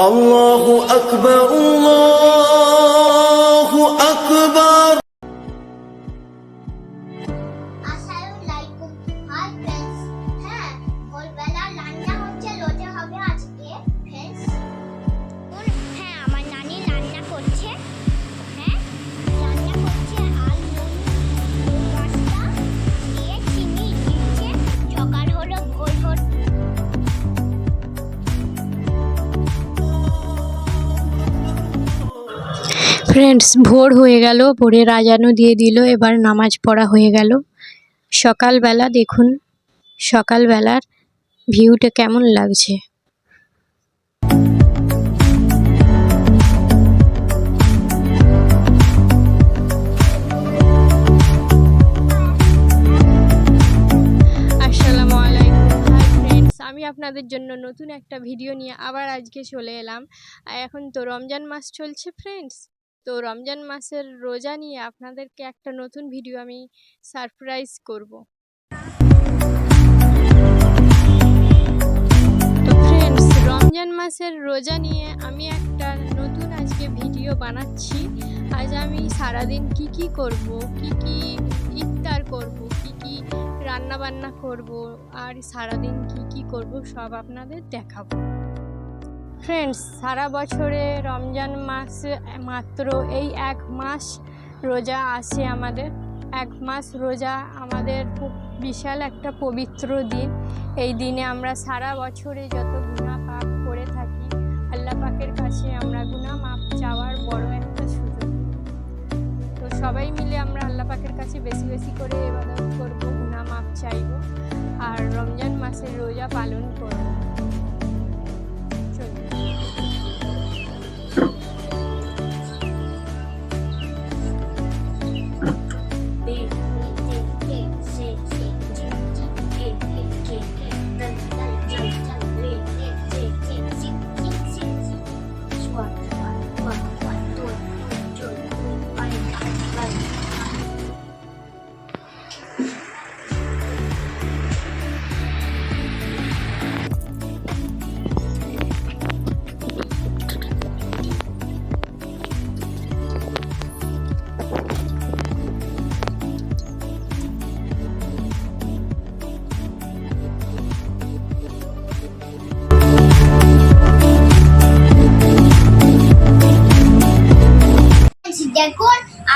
الله أكبر friends ভোর হয়ে গেল ভোরের আজানও দিয়ে দিল, এবার নামাজ পড়া হয়ে গেল। সকালবেলা দেখুন, সকালবেলার ভিউটা কেমন লাগছে। আপনাদের জন্য নতুন একটা ভিডিও নিয়ে আবার আজকে চলে এলাম। আর এখন তো রমজান মাস চলছে ফ্রেন্ডস তো রমজান মাসের রোজা নিয়ে আপনাদেরকে একটা নতুন ভিডিও আমি সারপ্রাইজ করব। তো রমজান মাসের রোজা নিয়ে আমি একটা নতুন আজকে ভিডিও বানাচ্ছি। আজ আমি সারাদিন কি কি করব, কি কি ইফতার করব, কি কি রান্না বান্না করব, আর সারাদিন কি কি করব সব আপনাদের দেখাবো। ফ্রেন্ডস সারা বছরে রমজান মাস মাত্র এই এক মাস রোজা আসে আমাদের। এক মাস রোজা আমাদের খুব বিশাল একটা পবিত্র দিন। এই দিনে আমরা সারা বছরে যত গুণা পাপ করে থাকি, আল্লাহ পাকের কাছে আমরা গুণা মাপ চাওয়ার বড় একটা সুযোগ। তো সবাই মিলে আমরা আল্লাহ পাকের কাছে বেশি বেশি করে এবাদত করব গুণা মাপ চাইব, আর রমজান মাসের রোজা পালন করব।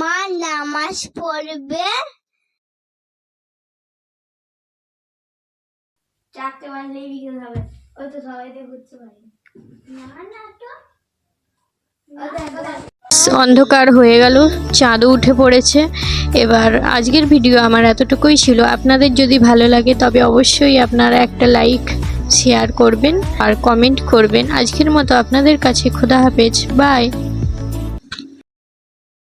মা নামাজ পড়বে? চারটে বাজলেই বিকেল হবে। ওই তো সবাই ঘুরতে পারি। না না তো। অন্ধকার হয়ে গেল চাঁদও উঠে পড়েছে। এবার আজকের ভিডিও আমার এতটুকুই ছিল। আপনাদের যদি ভালো লাগে তবে অবশ্যই আপনারা একটা লাইক শেয়ার করবেন আর কমেন্ট করবেন। আজকের মতো আপনাদের কাছে খোদা হাফেজ। বাই।